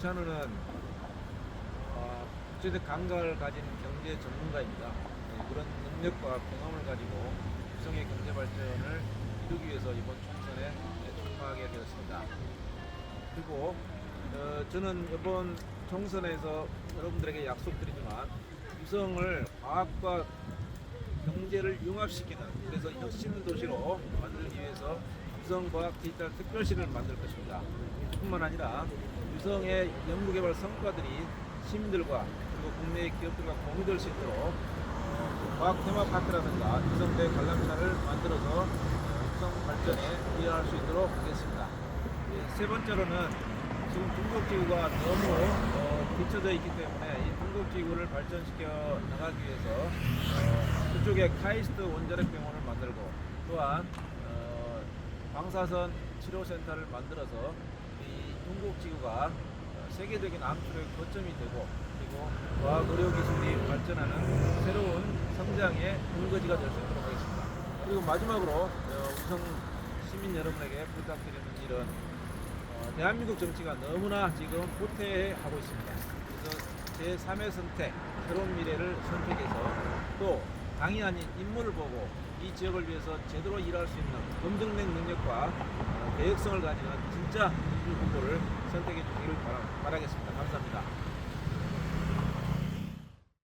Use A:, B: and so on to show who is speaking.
A: 김찬우는 어, 국제적 감각을 가진 경제 전문가입니다. 네, 그런 능력과 경험을 가지고 유성의 경제 발전을 이루기 위해서 이번 총선에 출마하게 되었습니다. 그리고 어, 저는 이번 총선에서 여러분들에게 약속드리지만 유성을 과학과 경제를 융합시키는 그래서 혁신 도시로 만들기 위해서 유성과학 디지털 특별시를 만들 것입니다. 뿐만 아니라 유성의 연구개발 성과들이 시민들과 그리고 국내 기업들과 공유될 수 있도록 어, 과학 테마파크라든가 유성대 관람차를 만들어서 어, 유성 발전에 기여할 수 있도록 하겠습니다. 예, 세 번째로는 지금 중국지구가 너무 어, 뒤쳐져 있기 때문에 이 중국지구를 발전시켜 나가기 위해서 어, 그쪽에 카이스트 원자력 병원을 만들고 또한 어, 방사선 치료센터를 만들어서 지구가 어, 세계적인 암출의 거점이 되고 그리고 과학 의료 기술이 발전하는 새로운 성장의 근거지가 될 수 있도록 하겠습니다. 그리고 마지막으로 어, 우선 시민 여러분에게 부탁드리는 일은 어, 대한민국 정치가 너무나 지금 후퇴하고 있습니다. 그래서 제3의 선택, 새로운 미래를 선택해서 또 당이 아닌 인물을 보고 이 지역을 위해서 제대로 일할 수 있는 검증된 능력과 어, 대역성을 가지는 진짜 후보를 선택해 주시기를 바라, 바라겠습니다. 감사합니다.